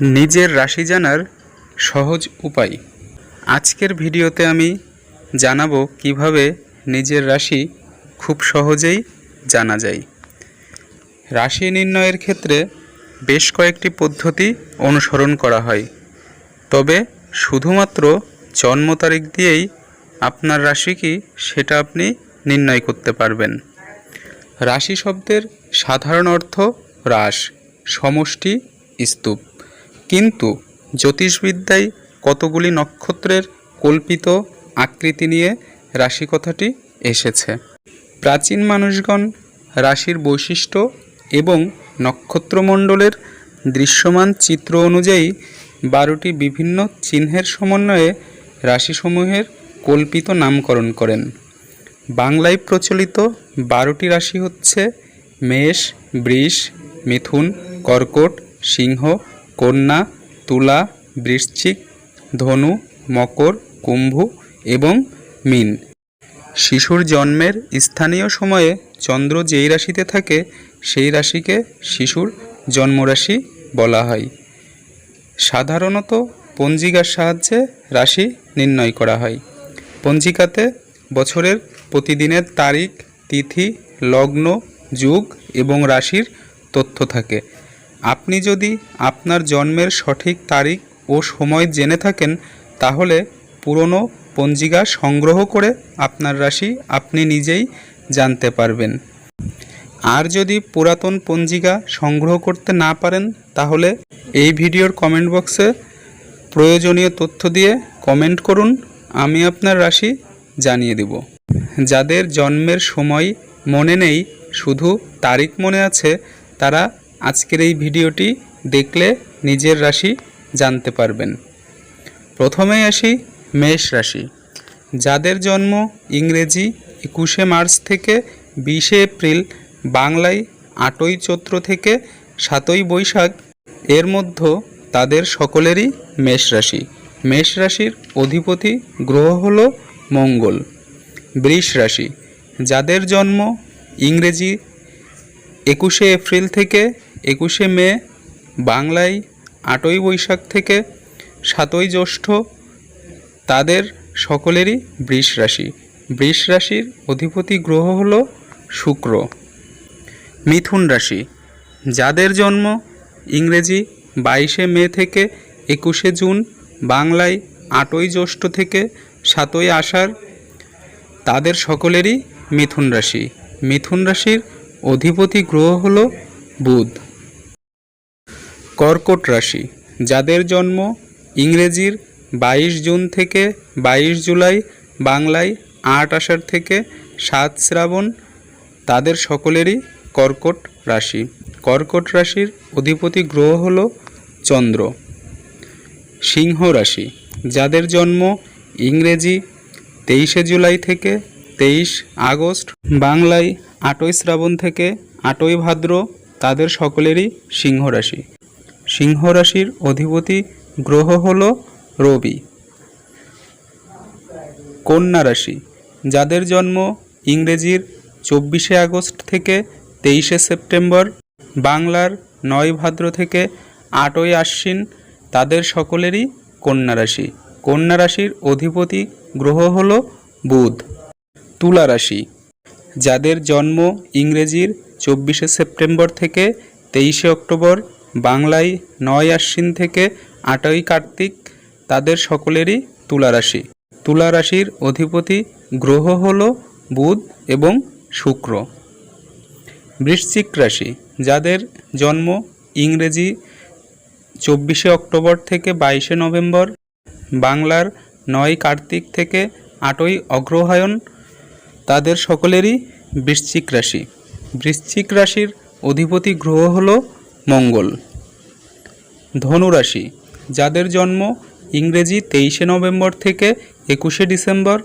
নিজের রাশি জানার সহজ উপায়। আজকের ভিডিওতে আমি জানাব কীভাবে নিজের রাশি খুব সহজেই জানা যায়। রাশি নির্ণয়ের ক্ষেত্রে বেশ কয়েকটি পদ্ধতি অনুসরণ করা হয়। তবে শুধুমাত্র জন্ম তারিখ দিয়েই আপনার রাশি কি সেটা আপনি নির্ণয় করতে পারবেন। রাশি শব্দের সাধারণ অর্থ হ্রাস, সমষ্টি, স্তূপ। কিন্তু জ্যোতিষবিদ্যায় কতগুলি নক্ষত্রের কল্পিত আকৃতি নিয়ে রাশি কথাটি এসেছে? প্রাচীন মানুষগণ রাশির বৈশিষ্ট্য এবং নক্ষত্রমণ্ডলের দৃশ্যমান চিত্র অনুযায়ী বারোটি বিভিন্ন চিহ্নের সমন্বয়ে রাশিসমূহের কল্পিত নামকরণ করেন। বাংলায় প্রচলিত বারোটি রাশি হচ্ছে মেষ, বৃষ, মিথুন, কর্কট, সিংহ কন্যা, তুলা, বৃশ্চিক, ধনু, মকর, কুম্ভ এবং মীন। শিশুর জন্মের স্থানীয় সময়ে চন্দ্র যেই রাশিতে থাকে, সেই রাশিকে শিশুর জন্মরাশি বলা হয়। সাধারণত পঞ্জিকার সাহায্যে রাশি নির্ণয় করা হয়। পঞ্জিকাতে বছরের প্রতিদিনের তারিখ, তিথি, লগ্ন, যুগ এবং রাশির তথ্য থাকে। আপনি যদি আপনার জন্মের সঠিক তারিখ ও সময় জেনে থাকেন, তাহলে পুরনো পঞ্জিকা সংগ্রহ করে আপনার রাশি আপনি নিজেই জানতে পারবেন। আর যদি পুরাতন পঞ্জিকা সংগ্রহ করতে না পারেন, তাহলে এই ভিডিওর কমেন্ট বক্সে প্রয়োজনীয় তথ্য দিয়ে কমেন্ট করুন, আমি আপনার রাশি জানিয়ে দেব। যাদের জন্মের সময় মনে নেই, শুধু তারিখ মনে আছে, তারা আজকের এই ভিডিওটি দেখলে নিজের রাশি জানতে পারবেন। প্রথমেই আসি মেষ রাশি। যাদের জন্ম ইংরেজি একুশে মার্চ থেকে বিশে এপ্রিল, বাংলায় আটই চৈত্র থেকে সাতই বৈশাখ, এর মধ্যে তাদের সকলেরই মেষ রাশি। মেষ রাশির অধিপতি গ্রহ হল মঙ্গল। বৃষ রাশি। যাদের জন্ম ইংরেজি একুশে এপ্রিল থেকে একুশে মে, বাংলায় আটই বৈশাখ থেকে সাতই জ্যৈষ্ঠ তাদের সকলেরই বৃষ রাশি। বৃষ রাশির অধিপতি গ্রহ হল শুক্র। মিথুন রাশি, যাদের জন্ম ইংরেজি বাইশে মে থেকে একুশে জুন, বাংলায় আটই জ্যৈষ্ঠ থেকে সাতই আষাঢ়, তাদের সকলেরই মিথুন রাশি। মিথুন রাশির অধিপতি গ্রহ হল বুধ। কর্কট রাশি, যাদের জন্ম ইংরেজির বাইশ জুন থেকে বাইশ জুলাই বাংলায় আট আষাঢ় থেকে সাত শ্রাবণ, তাদের সকলেরই কর্কট রাশি। কর্কট রাশির অধিপতি গ্রহ হল চন্দ্র। সিংহ রাশি, যাদের জন্ম ইংরেজি তেইশে জুলাই থেকে তেইশ আগস্ট, বাংলায় আটই শ্রাবণ থেকে আটই ভাদ্র, তাদের সকলেরই সিংহ রাশি। সিংহ রাশির অধিপতি গ্রহ হল রবি। কন্যা রাশি, যাদের জন্ম ইংরেজির চব্বিশে আগস্ট থেকে তেইশে সেপ্টেম্বর, বাংলার নয় ভাদ্র থেকে আটই আশ্বিন, তাদের সকলেরই কন্যা রাশি। কন্যা রাশির অধিপতি গ্রহ হল বুধ। তুলা রাশি, যাদের জন্ম ইংরেজির চব্বিশে সেপ্টেম্বর থেকে তেইশে অক্টোবর বাংলায় নয় আশ্বিন থেকে আটই কার্তিক তাদের সকলেরই তুলা রাশি। তুলা রাশির অধিপতি গ্রহ হল বুধ এবং শুক্র। বৃশ্চিক রাশি, যাদের জন্ম ইংরেজি চব্বিশে অক্টোবর থেকে বাইশে নভেম্বর, বাংলার নয় কার্তিক থেকে আটই অগ্রহায়ণ, তাদের সকলেরই বৃশ্চিক রাশি। বৃশ্চিক রাশির অধিপতি গ্রহ হল মঙ্গল। ধনু রাশি যাদের জন্ম ইংরেজি তেইশে নভেম্বর থেকে একুশে ডিসেম্বর,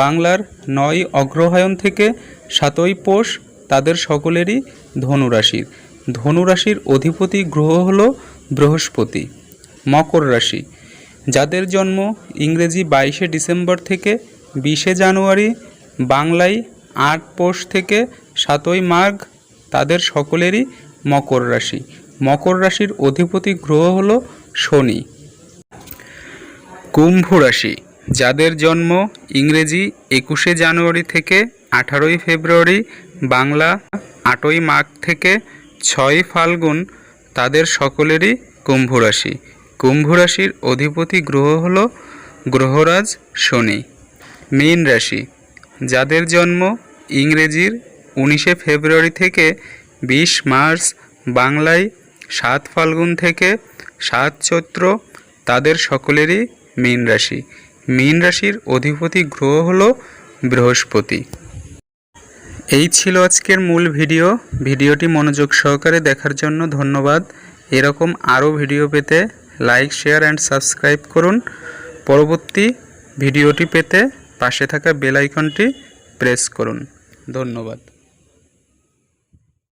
বাংলার নয় অগ্রহায়ণ থেকে সাতই পোষ তাদের সকলেরই ধনু রাশির অধিপতি গ্রহ হল বৃহস্পতি, মকর রাশি, যাদের জন্ম ইংরেজি বাইশে ডিসেম্বর থেকে বিশে জানুয়ারি, বাংলায় আট পৌষ থেকে সাতই মাঘ তাদের সকলেরই মকর রাশি। মকর রাশির অধিপতি গ্রহ হল শনি। কুম্ভ রাশি, যাদের জন্ম ইংরেজি একুশে জানুয়ারি থেকে আঠারোই ফেব্রুয়ারি, বাংলা আটই মাঘ থেকে ছয় ফাল্গুন, তাদের সকলেরই কুম্ভ রাশি। কুম্ভ রাশির অধিপতি গ্রহ হল গ্রহরাজ শনি। মীন রাশি, যাদের জন্ম ইংরেজির উনিশে ফেব্রুয়ারি থেকে বিশ মার্চ, বাংলায় সাত ফাল্গুন থেকে সাত চৈত্র তাদের সকলেরই মীন রাশি। মীন রাশির অধিপতি গ্রহ হল বৃহস্পতি। এই ছিল আজকের মূল ভিডিও। ভিডিওটি মনোযোগ সহকারে দেখার জন্য ধন্যবাদ। এরকম আরও ভিডিও পেতে লাইক, শেয়ার অ্যান্ড সাবস্ক্রাইব করুন। পরবর্তী ভিডিওটি পেতে পাশে থাকা বেল আইকনটি প্রেস করুন। ধন্যবাদ।